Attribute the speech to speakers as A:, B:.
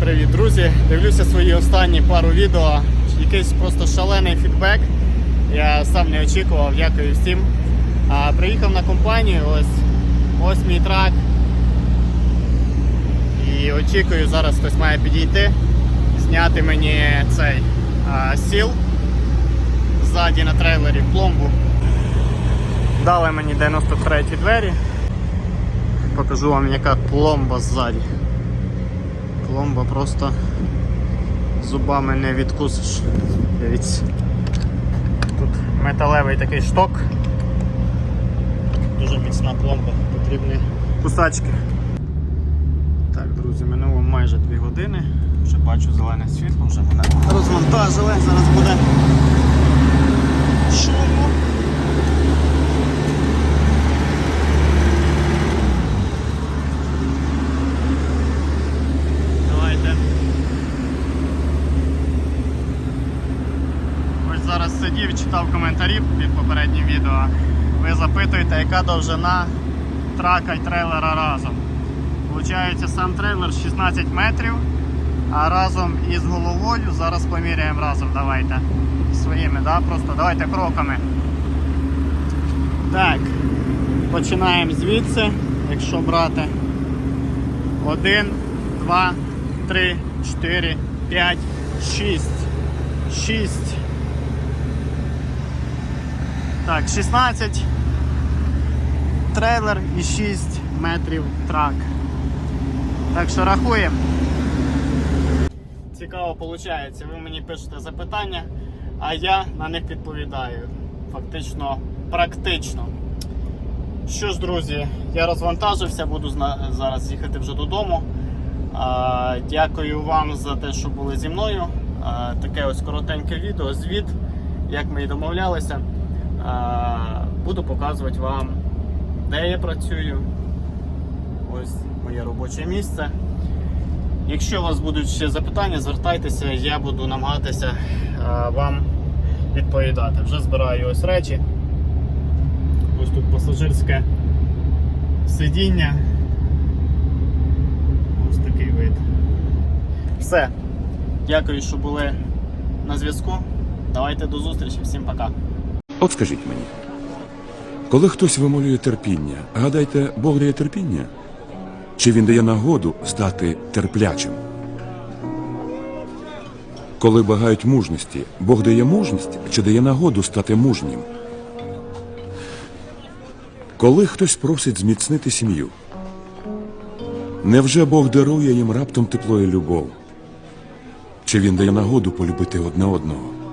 A: Привіт, друзі! Дивлюся свої останні пару відео. Якийсь просто шалений фідбек. Я сам не очікував, дякую всім. А, приїхав на компанію, ось, ось мій трак. І очікую, зараз хтось має підійти, зняти мені цей а, сіл ззаді на трейлері пломбу. Дали мені 93 двері. Покажу вам, яка пломба ззаді. Пломба просто зубами не відкусиш. Дивіться. Тут металевий такий шток. Дуже міцна пломба, потрібні кусачки. Так, друзі, минуло майже 2 години. Вже бачу зелене світло, вже мене розвантажили. Зараз буде шумно. Давайте. Ось зараз сидів, читав коментарі під попереднім відео. Ви запитуєте, яка довжина трака і трейлера разом. Получається, сам трейлер 16 метрів, а разом із головою зараз поміряємо разом. Давайте. Своїми, да? Просто давайте кроками. Так. Починаємо звідси, якщо брати. Один, два, три, чотири, п'ять, шість. Шість. Так, 16 трейлер і 6 метрів трак. Так що рахуємо. Цікаво виходить, ви мені пишете запитання, а я на них відповідаю. Фактично, практично. Що ж, друзі, я розвантажився, буду зараз їхати вже додому. Дякую вам за те, що були зі мною. Таке ось коротеньке відео, звіт, як ми і домовлялися. Буду показувати вам, де я працюю. Ось моє робоче місце. Якщо у вас будуть ще запитання, звертайтеся, я буду намагатися вам відповідати. Вже збираю ось речі. Ось тут пасажирське сидіння. Ось такий вид. Все. Дякую, що були на зв'язку. Давайте до зустрічі. Всім пока.
B: От скажіть мені, коли хтось вимолює терпіння, гадайте, Бог дає терпіння? Чи він дає нагоду стати терплячим? Коли багають мужності, Бог дає мужність чи дає нагоду стати мужнім? Коли хтось просить зміцнити сім'ю, невже Бог дарує їм раптом тепло і любов? Чи він дає нагоду полюбити одне одного?